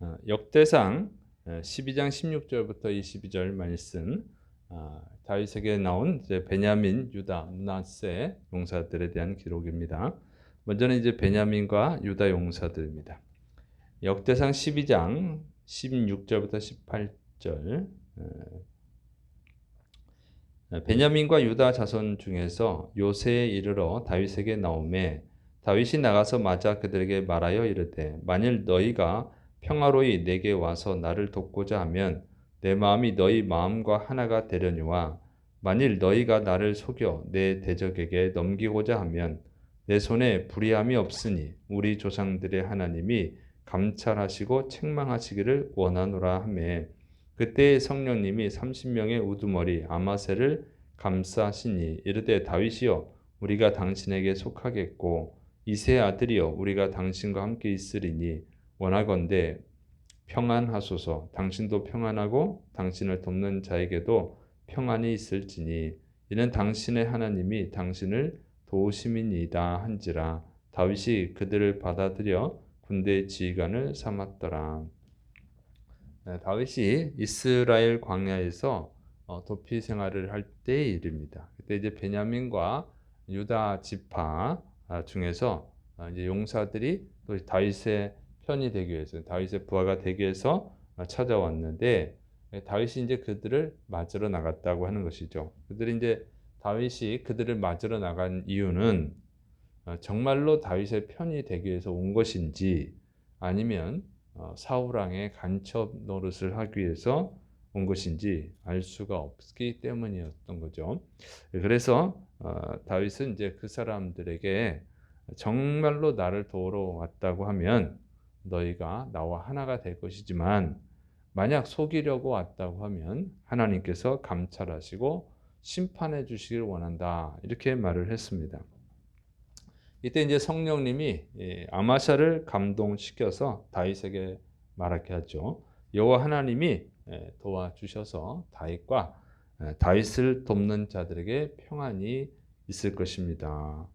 어, 역대상 12장 16절부터 22절 말씀 아, 다윗에게 나온 이제 베냐민, 유다, 문하세 용사들에 대한 기록입니다. 먼저는 이제 베냐민과 유다 용사들입니다. 역대상 12장 16절부터 18절 베냐민과 유다 자손 중에서 요새에 이르러 다윗에게 나오매 다윗이 나가서 맞아 그들에게 말하여 이르되 만일 너희가 평화로이 내게 와서 나를 돕고자 하면 내 마음이 너희 마음과 하나가 되려니와 만일 너희가 나를 속여 내 대적에게 넘기고자 하면 내 손에 불의함이 없으니 우리 조상들의 하나님이 감찰하시고 책망하시기를 원하노라 하매. 그때 성령님이 30명의 우두머리 아마세를 감싸시니 이르되 다윗이여 우리가 당신에게 속하겠고 이세 아들이여 우리가 당신과 함께 있으리니 원하건대 평안하소서 당신도 평안하고 당신을 돕는 자에게도 평안이 있을지니 이는 당신의 하나님이 당신을 도우심이니이다 한지라 다윗이 그들을 받아들여 군대 지휘관을 삼았더라. 네, 다윗이 이스라엘 광야에서 어, 도피 생활을 할 때의 일입니다. 그때 이제 베냐민과 유다 지파 아, 중에서 아, 이제 용사들이 또 다윗의 편이 되기 위해서 다윗의 부하가 되기 위해서 찾아왔는데 다윗이 이제 그들을 맞으러 나갔다고 하는 것이죠. 그들이 이제 다윗이 그들을 맞으러 나간 이유는 어, 정말로 다윗의 편이 되기 위해서 온 것인지 아니면 어, 사울 왕의 간첩 노릇을 하기 위해서 온 것인지 알 수가 없기 때문이었던 거죠. 그래서 어, 다윗은 이제 그 사람들에게 정말로 나를 도우러 왔다고 하면 너희가 나와 하나가 될 것이지만 만약 속이려고 왔다고 하면 하나님께서 감찰하시고 심판해 주시기를 원한다. 이렇게 말을 했습니다. 이때 이제 성령님이 예, 아마샤를 감동시켜서 다윗에게 말하게 하죠. 여호와 하나님이 예, 도와주셔서 다윗과 예, 다윗을 돕는 자들에게 평안이 있을 것입니다.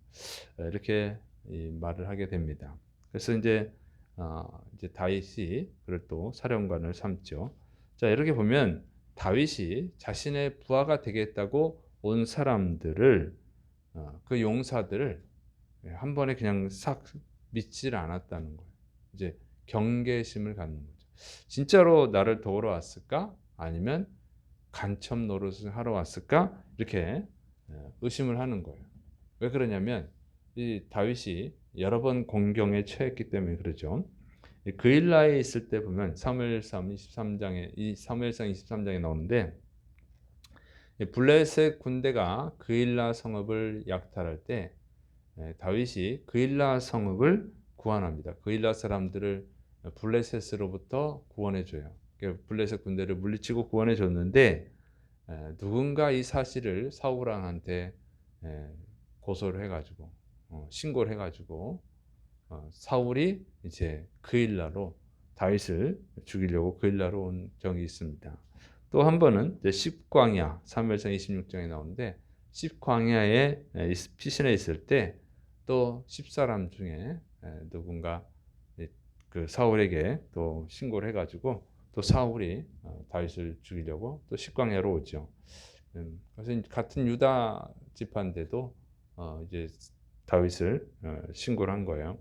이렇게 말을 하게 됩니다. 그래서 이제 어, 이제 다윗이 그를 또 사령관을 삼죠. 자 이렇게 보면 다윗이 자신의 부하가 되겠다고 온 사람들을 어, 그 용사들을 한 번에 그냥 싹 믿질 않았다는 거예요. 이제 경계심을 갖는 거죠. 진짜로 나를 도우러 왔을까? 아니면 간첩 노릇을 하러 왔을까? 이렇게 어, 의심을 하는 거예요. 왜 그러냐면 이 다윗이 여러 번 공경에 처했기 때문에 그러죠. 그일라에 있을 때 보면 사무엘상 23장에 이 사무엘상 23장에 나오는데 블레셋 군대가 그일라 성읍을 약탈할 때 다윗이 그일라 성읍을 구원합니다. 그일라 사람들을 블레셋으로부터 구원해 줘요. 블레셋 군대를 물리치고 구원해 줬는데 누군가 이 사실을 사울 왕한테 고소를 해가지고 어, 신고를 해가지고 어, 사울이 이제 그일라로 다윗을 죽이려고 그일라로 온 적이 있습니다. 또 한 번은 이제 십광야 사무엘상 26장에 나오는데 십광야에 피신해 있을 때 또 십사람 중에 누군가 그 사울에게 또 신고를 해가지고 또 사울이 어, 다윗을 죽이려고 또 십광야로 오죠. 음, 그래서 같은 유다 집한데도 이제 다윗을 어, 신고를 한 거예요.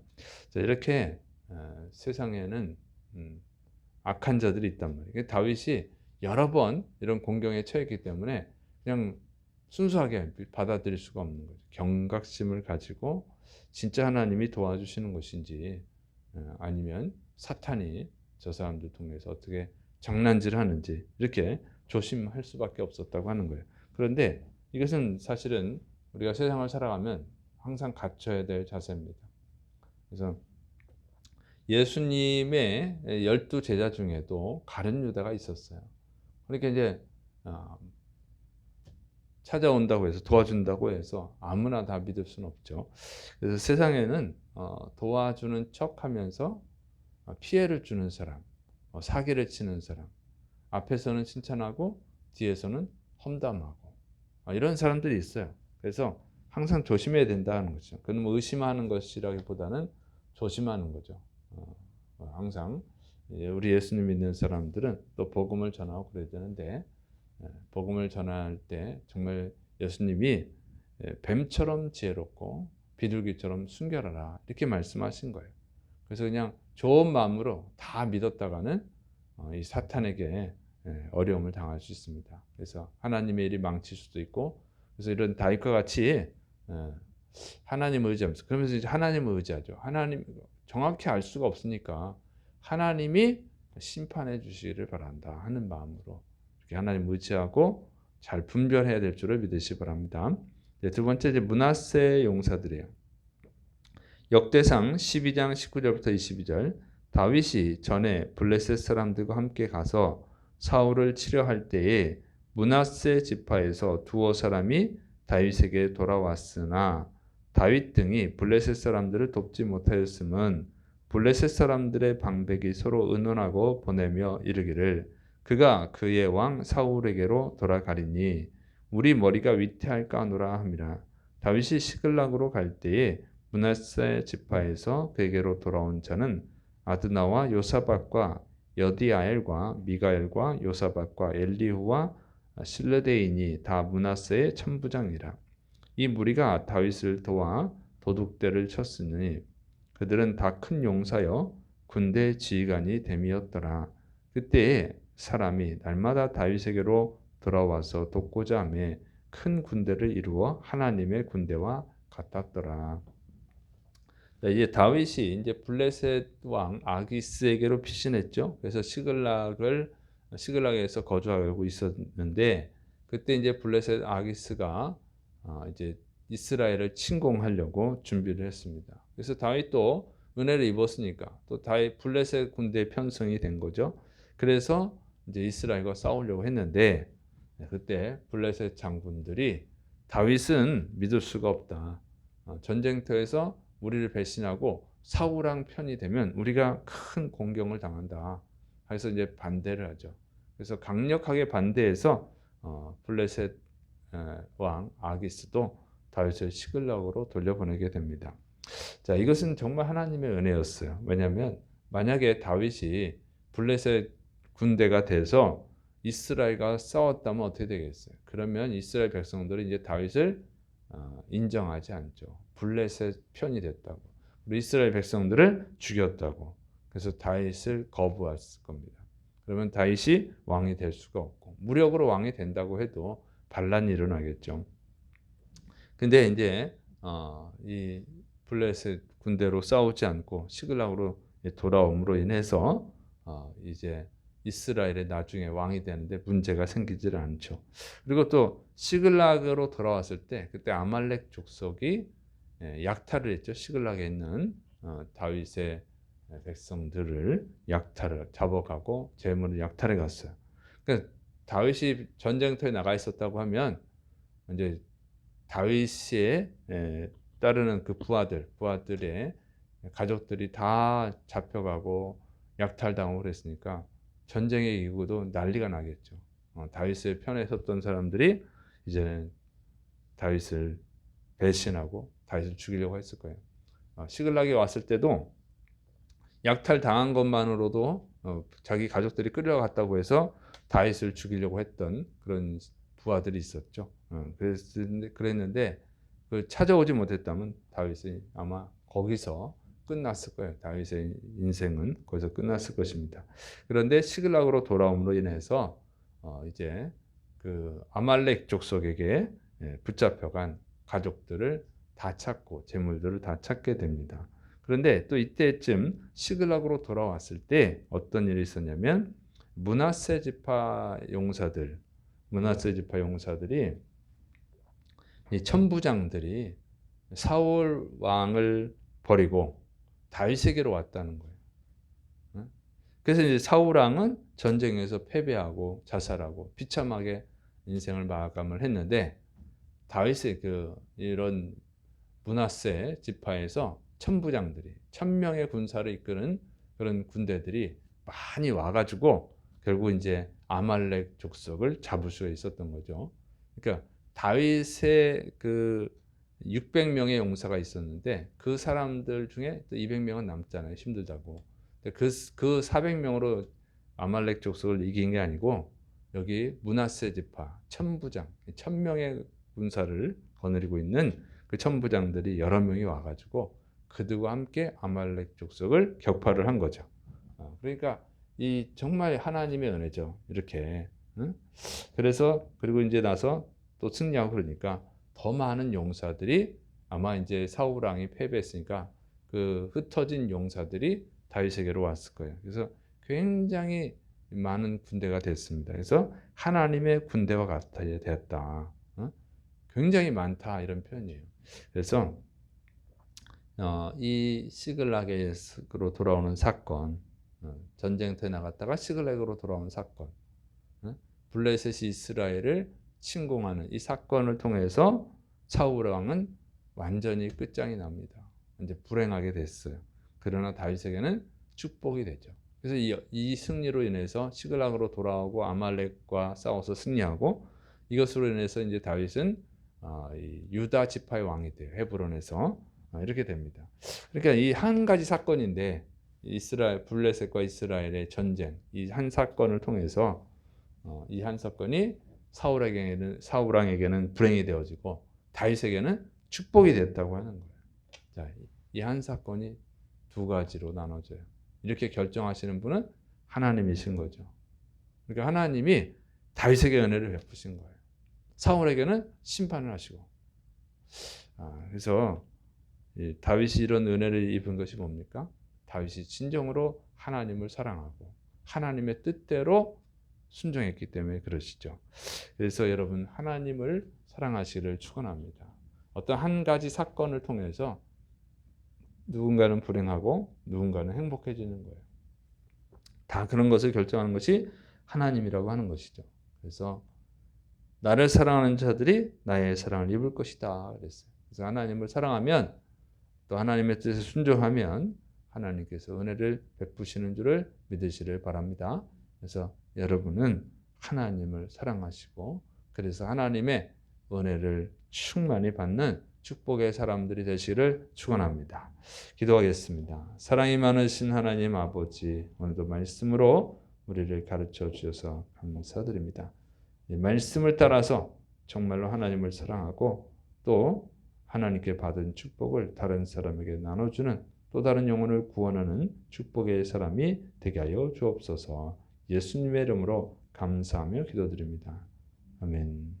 자, 이렇게 어, 세상에는 음, 악한 자들이 있단 말이에요. 다윗이 여러 번 이런 공경에 처했기 때문에 그냥 순수하게 받아들일 수가 없는 거죠. 경각심을 가지고 진짜 하나님이 도와주시는 것인지 어, 아니면 사탄이 저 사람들 통해서 어떻게 장난질 하는지 이렇게 조심할 수밖에 없었다고 하는 거예요. 그런데 이것은 사실은 우리가 세상을 살아가면 항상 갖춰야 될 자세입니다. 그래서 예수님의 열두 제자 중에도 가룟 유다가 있었어요. 그러니까 이제 어, 찾아온다고 해서 도와준다고 해서 아무나 다 믿을 수는 없죠. 그래서 세상에는 어, 도와주는 척하면서 피해를 주는 사람, 어, 사기를 치는 사람, 앞에서는 칭찬하고 뒤에서는 험담하고 이런 사람들이 있어요. 그래서 항상 조심해야 된다는 거죠. 그건 뭐 의심하는 것이라기보다는 조심하는 거죠. 어, 어, 항상 예, 우리 예수님 믿는 사람들은 또 복음을 전하고 그래야 되는데 예, 복음을 전할 때 정말 예수님이 예, 뱀처럼 지혜롭고 비둘기처럼 순결하라 이렇게 말씀하신 거예요. 그래서 그냥 좋은 마음으로 다 믿었다가는 어, 이 사탄에게 예, 어려움을 당할 수 있습니다. 그래서 하나님의 일이 망칠 수도 있고 그래서 이런 다윗과 같이 예, 하나님을 의지하면서 그러면서 이제 하나님을 의지하죠. 하나님 정확히 알 수가 없으니까 하나님이 심판해 주시기를 바란다 하는 마음으로 이렇게 하나님 의지하고 잘 분별해야 될 줄을 믿으시 기 바랍니다. 네, 두 번째 이제 문하세 용사들이에요. 역대상 12장 19절부터 22절 다윗이 전에 블레셋 사람들과 함께 가서 사울을 치려할 때에 문하세 지파에서 두어 사람이 다윗에게 돌아왔으나 다윗 등이 블레셋 사람들을 돕지 못하였음은 블레셋 사람들의 방백이 서로 의논하고 보내며 이르기를 그가 그의 왕 사울에게로 돌아가리니 우리 머리가 위태할까 하노라 함이라. 다윗이 시글락으로 갈 때에 문하세 지파에서 그에게로 돌아온 자는 아드나와 요사박과 여디아엘과 미가엘과 요사박과 엘리후와 실레데인이 다 문하세의 천부장이라 이 무리가 다윗을 도와 도둑대를 쳤으니 그들은 다 큰 용사여 군대 지휘관이 됨이었더라. 그때에 사람이 날마다 다윗에게로 돌아와서 돕고자 하며 큰 군대를 이루어 하나님의 군대와 같았더라. 이제 다윗이 이제 블레셋 왕 아기스에게로 피신했죠. 그래서 시글락을 시글락에서 거주하고 있었는데 그때 이제 블레셋 아기스가 아, 이제 이스라엘을 침공하려고 준비를 했습니다. 그래서 다윗도 은혜를 입었으니까 또 다윗 블레셋 군대 편성이 된 거죠. 그래서 이제 이스라엘과 싸우려고 했는데 네, 그때 블레셋 장군들이 다윗은 믿을 수가 없다. 어, 전쟁터에서 우리를 배신하고 사우랑 편이 되면 우리가 큰 공경을 당한다. 그래서 이제 반대를 하죠. 그래서 강력하게 반대해서 어, 블레셋 왕 아기스도 다윗을 시글락으로 돌려보내게 됩니다. 자, 이것은 정말 하나님의 은혜였어요. 왜냐하면 만약에 다윗이 블레셋 군대가 돼서 이스라엘과 싸웠다면 어떻게 되겠어요? 그러면 이스라엘 백성들이 이제 다윗을 어, 인정하지 않죠. 블레셋 편이 됐다고. 이스라엘 백성들을 죽였다고. 그래서 다윗을 거부했을 겁니다. 그러면 다윗이 왕이 될 수가 없고 무력으로 왕이 된다고 해도 반란이 일어나겠죠. 근데 이제 어, 이 블레셋 군대로 싸우지 않고 시글락으로 돌아옴으로 인해서 어, 이제 이스라엘의 나중에 왕이 되는데 문제가 생기질 않죠. 그리고 또 시글락으로 돌아왔을 때 그때 아말렉 족속이 예, 약탈을 했죠. 시글락에 있는 어, 다윗의 백성들을 약탈을 잡아가고 재물을 약탈해 갔어요. 그러니까 다윗이 전쟁터에 나가 있었다고 하면 이제 다윗의 예, 따르는 그 부하들, 부하들의 가족들이 다 잡혀가고 약탈당하고 그랬으니까 전쟁의 이후도 난리가 나겠죠. 어, 다윗의 편에 섰던 사람들이 이제는 다윗을 배신하고 다윗을 죽이려고 했을 거예요. 어, 시글락이 왔을 때도 약탈 당한 것만으로도 어, 자기 가족들이 끌려갔다고 해서 다윗을 죽이려고 했던 그런 부하들이 있었죠. 어, 그랬는데 그 찾아오지 못했다면 다윗이 아마 거기서 끝났을 거예요. 다윗의 인생은 거기서 끝났을 것입니다. 그런데 시글락으로 돌아옴으로 인해서 어 이제 그 아말렉 족속에게 예, 붙잡혀간 가족들을 다 찾고 재물들을 다 찾게 됩니다. 그런데 또 이때쯤 시글락으로 돌아왔을 때 어떤 일이 있었냐면 문하세 지파 용사들, 문하세 지파 용사들이 이 천부장들이 사울 왕을 버리고 다윗에게로 왔다는 거예요. 그래서 이제 사울 왕은 전쟁에서 패배하고 자살하고 비참하게 인생을 마감을 했는데 다윗의 그 이런 문하세 지파에서 천부장들이 천 명의 군사를 이끄는 그런 군대들이 많이 와가지고 결국 이제 아말렉 족속을 잡을 수가 있었던 거죠. 그러니까 다윗의 그 600명의 용사가 있었는데 그 사람들 중에 또 200명은 남잖아요. 힘들다고. 그, 그 400명으로 아말렉 족속을 이긴 게 아니고 여기 문하세 지파 천부장 천명의 군사를 거느리고 있는 그 천부장들이 여러 명이 와가지고 그들과 함께 아말렉 족속을 격파를 한 거죠. 어, 그러니까 이 정말 하나님의 은혜죠. 이렇게. 응? 그래서 그리고 이제 나서 또 승리하고 그러니까 더 많은 용사들이 아마 이제 사울 왕이 패배했으니까 그 흩어진 용사들이 다윗에게로 왔을 거예요. 그래서 굉장히 많은 군대가 됐습니다. 그래서 하나님의 군대와 같아 되었다. 어? 굉장히 많다 이런 표현이에요. 그래서 어, 이 시글락으로 돌아오는 사건, 어, 전쟁터에 나갔다가 시글락으로 돌아오는 사건, 어? 블레셋이 이스라엘을 침공하는 이 사건을 통해서 사울 왕은 완전히 끝장이 납니다. 이제 불행하게 됐어요. 그러나 다윗에게는 축복이 되죠. 그래서 이, 이 승리로 인해서 시글락으로 돌아오고 아말렉과 싸워서 승리하고 이것으로 인해서 이제 다윗은 아, 유다 지파의 왕이 돼요. 헤브론에서 아, 이렇게 됩니다. 그러니까 이 한 가지 사건인데 이스라엘 블레셋과 이스라엘의 전쟁 이 한 사건을 통해서 어, 이한 사건이 사울에게는 사울 왕에게는 불행이 되어지고 다윗에게는 축복이 됐다고 하는 거예요. 자, 이 한 사건이 두 가지로 나눠져요. 이렇게 결정하시는 분은 하나님이신 거죠. 그러니까 하나님이 다윗에게 은혜를 베푸신 거예요. 사울에게는 심판을 하시고. 아, 그래서 다윗이 이런 은혜를 입은 것이 뭡니까? 다윗이 진정으로 하나님을 사랑하고 하나님의 뜻대로 순종했기 때문에 그러시죠. 그래서 여러분 하나님을 사랑하시기를 축원합니다. 어떤 한 가지 사건을 통해서 누군가는 불행하고 누군가는 행복해지는 거예요. 다 그런 것을 결정하는 것이 하나님이라고 하는 것이죠. 그래서 나를 사랑하는 자들이 나의 사랑을 입을 것이다 그랬어요. 그래서 하나님을 사랑하면 또 하나님의 뜻에 순종하면 하나님께서 은혜를 베푸시는 줄을 믿으시를 바랍니다. 그래서 여러분은 하나님을 사랑하시고 그래서 하나님의 은혜를 충만히 받는 축복의 사람들이 되시기를 축원합니다. 기도하겠습니다. 사랑이 많으신 하나님 아버지 오늘도 말씀으로 우리를 가르쳐 주셔서 감사드립니다. 이 말씀을 따라서 정말로 하나님을 사랑하고 또 하나님께 받은 축복을 다른 사람에게 나눠주는 또 다른 영혼을 구원하는 축복의 사람이 되게 하여 주옵소서. 예수님의 이름으로 감사하며 기도드립니다. 아멘.